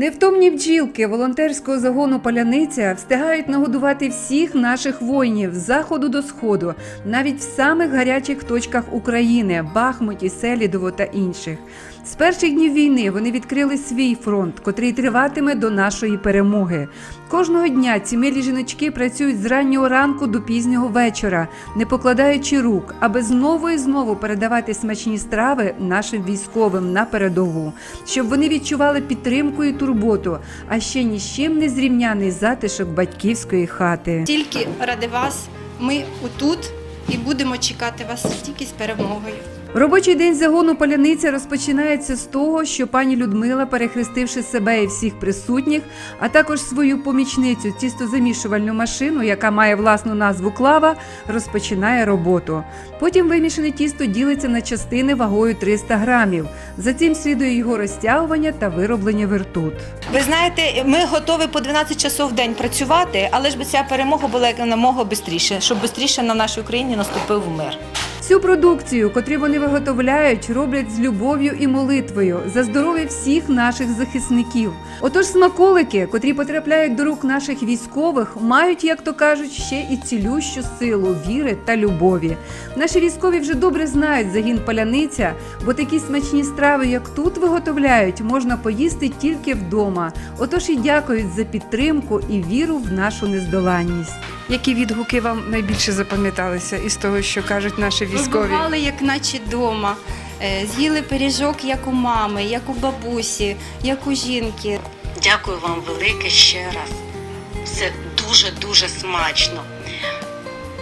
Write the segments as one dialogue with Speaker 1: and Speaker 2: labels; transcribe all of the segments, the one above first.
Speaker 1: Невтомні бджілки волонтерського загону Паляниця встигають нагодувати всіх наших воїнів з заходу до сходу, навіть в самих гарячих точках України Бахмуті, Селідово та інших. З перших днів війни вони відкрили свій фронт, котрий триватиме до нашої перемоги. Кожного дня ці милі жіночки працюють з раннього ранку до пізнього вечора, не покладаючи рук, аби знову і знову передавати смачні страви нашим військовим на передову, щоб вони відчували підтримку і турботу, а ще ні з чим не зрівняний затишок батьківської хати.
Speaker 2: Тільки ради вас ми отут і будемо чекати вас тільки з перемогою.
Speaker 1: Робочий день загону Паляниця розпочинається з того, що пані Людмила, перехрестивши себе і всіх присутніх, а також свою помічницю тістозамішувальну машину, яка має власну назву клава, розпочинає роботу. Потім вимішане тісто ділиться на частини вагою 300 грамів. За цим слідує його розтягування та вироблення вертут.
Speaker 3: Ви знаєте, ми готові по 12 часов в день працювати, але ж би ця перемога була якомога швидше, щоб швидше на нашій Україні наступив мир.
Speaker 1: Цю продукцію, котру вони виготовляють, роблять з любов'ю і молитвою за здоров'я всіх наших захисників. Отож, смаколики, котрі потрапляють до рук наших військових, мають, як то кажуть, ще і цілющу силу віри та любові. Наші військові вже добре знають загін паляниця, бо такі смачні страви, як тут виготовляють, можна поїсти тільки вдома. Отож і дякують за підтримку і віру в нашу нездоланність. Які відгуки вам найбільше запам'яталися із того, що кажуть наші військові?
Speaker 2: Побували, як наче вдома. З'їли пиріжок, як у мами, як у бабусі, як у жінки.
Speaker 4: Дякую вам велике ще раз. Все дуже-дуже смачно.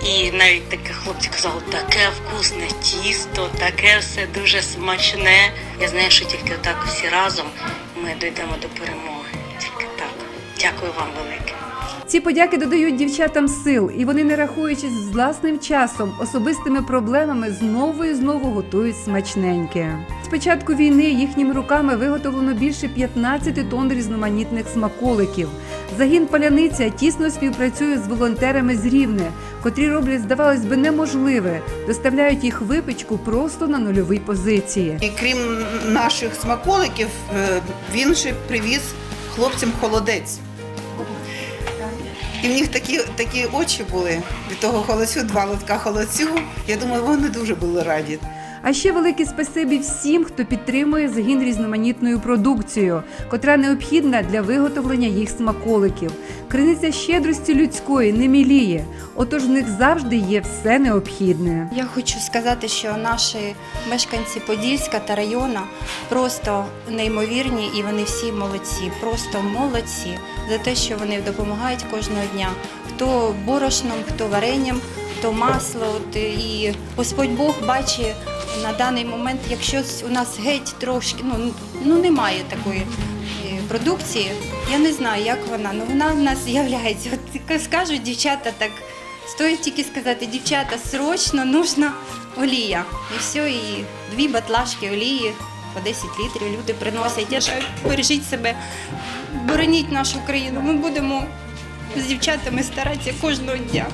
Speaker 4: І навіть таке хлопці казали, таке вкусне тісто, таке все дуже смачне. Я знаю, що тільки так всі разом ми дійдемо до перемоги. Тільки так. Дякую вам велике.
Speaker 1: Ці подяки додають дівчатам сил, і вони, не рахуючись з власним часом, особистими проблемами, знову і знову готують смачненьке. З початку війни їхніми руками виготовлено більше 15 тонн різноманітних смаколиків. Загін Паляниця тісно співпрацює з волонтерами з Рівне, котрі роблять, здавалось би, неможливе, доставляють їх випічку просто на нульовій позиції.
Speaker 5: І крім наших смаколиків, е, він ще привіз хлопцям холодець. І в них такі, такі очі були від того холодцю, два лотка холодцю. Я думаю, вони дуже були раді.
Speaker 1: А ще велике спасибі всім, хто підтримує загін різноманітною продукцією, котра необхідна для виготовлення їх смаколиків. Криниця щедрості людської не міліє, отож в них завжди є все необхідне.
Speaker 2: Я хочу сказати, що наші мешканці Подільська та району просто неймовірні і вони всі молодці, просто молодці за те, що вони допомагають кожного дня. Хто борошном, хто варенням, хто масло. От, і Господь Бог бачить на даний момент, якщо у нас геть трошки, ну, ну немає такої е, продукції, я не знаю, як вона, але вона в нас з'являється. От скажуть дівчата так. Стоїть тільки сказати, дівчата, срочно нужна олія. І все, і дві батлашки олії по 10 літрів люди приносять. Я кажу, бережіть себе, бороніть нашу країну. Ми будемо з дівчатами старатися кожного дня.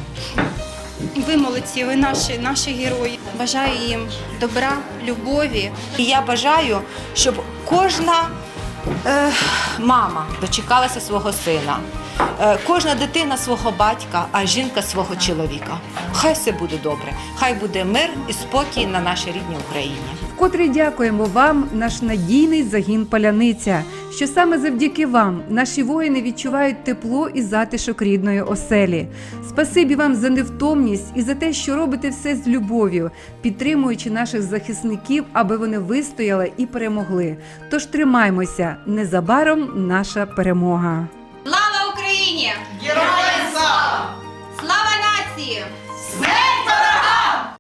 Speaker 2: Ви молодці, ви наші, наші герої. Бажаю їм добра, любові.
Speaker 3: І я бажаю, щоб кожна е, мама дочекалася свого сина, е, кожна дитина свого батька, а жінка свого чоловіка. Хай все буде добре, хай буде мир і спокій на нашій рідній Україні.
Speaker 1: Вкотре дякуємо вам, наш надійний загін Паляниця, що саме завдяки вам наші воїни відчувають тепло і затишок рідної оселі. Спасибі вам за невтомність і за те, що робите все з любов'ю, підтримуючи наших захисників, аби вони вистояли і перемогли. Тож тримаймося незабаром наша перемога.